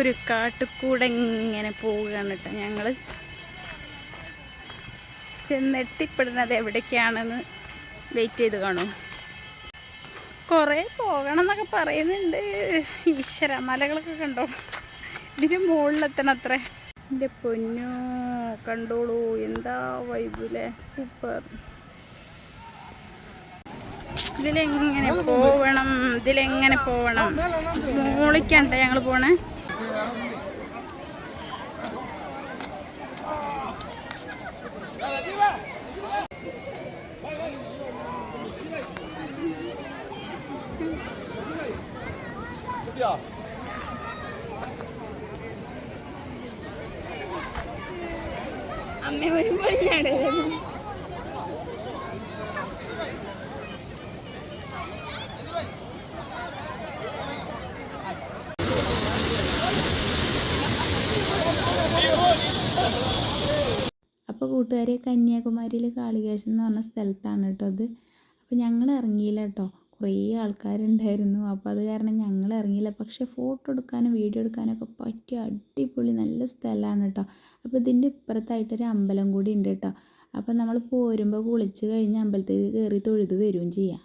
ഒരു കൂടെ ഇങ്ങനെ പോവുകയാണ് കേട്ടോ ഞങ്ങൾ ചെന്നെത്തിപ്പെടുന്നത് എവിടേക്കാണെന്ന് വെയിറ്റ് ചെയ്ത് കാണും. കുറേ പോകണം എന്നൊക്കെ പറയുന്നുണ്ട്. ഈശ്വര മലകളൊക്കെ കണ്ടോ? ഇതിന് മുകളിലെത്തണം അത്ര എന്റെ പൊന്നോ കണ്ടോളൂ. എന്താ വൈബിലെ സൂപ്പർ ഇതിലെങ്ങനെ പോവണം? ഇതിലെങ്ങനെ പോവണം? മോളിക്കണ്ട ഞങ്ങൾ പോണേ. അമ്മ വരുമ്പോൾ ഞാൻ അപ്പോൾ കൂട്ടുകാരെ കന്യാകുമാരിയിൽ കാളികേശം എന്ന് പറഞ്ഞ സ്ഥലത്താണ് കേട്ടോ അത്. അപ്പോൾ ഞങ്ങൾ ഇറങ്ങിയില്ല കേട്ടോ. കുറേ ആൾക്കാരുണ്ടായിരുന്നു. അപ്പോൾ അത് കാരണം ഞങ്ങൾ ഇറങ്ങിയില്ല പക്ഷേ ഫോട്ടോ എടുക്കാനും വീഡിയോ എടുക്കാനൊക്കെ പറ്റിയ അടിപൊളി നല്ല സ്ഥലമാണ് കേട്ടോ അപ്പോൾ ഇതിന്റെ ഇപ്പുറത്തായിട്ടൊരു അമ്പലം കൂടി ഉണ്ട് കേട്ടോ അപ്പോൾ നമ്മൾ പോരുമ്പോൾ കുളിച്ച് കഴിഞ്ഞ് അമ്പലത്തിൽ കയറി തൊഴുത് വരികയും ചെയ്യാം.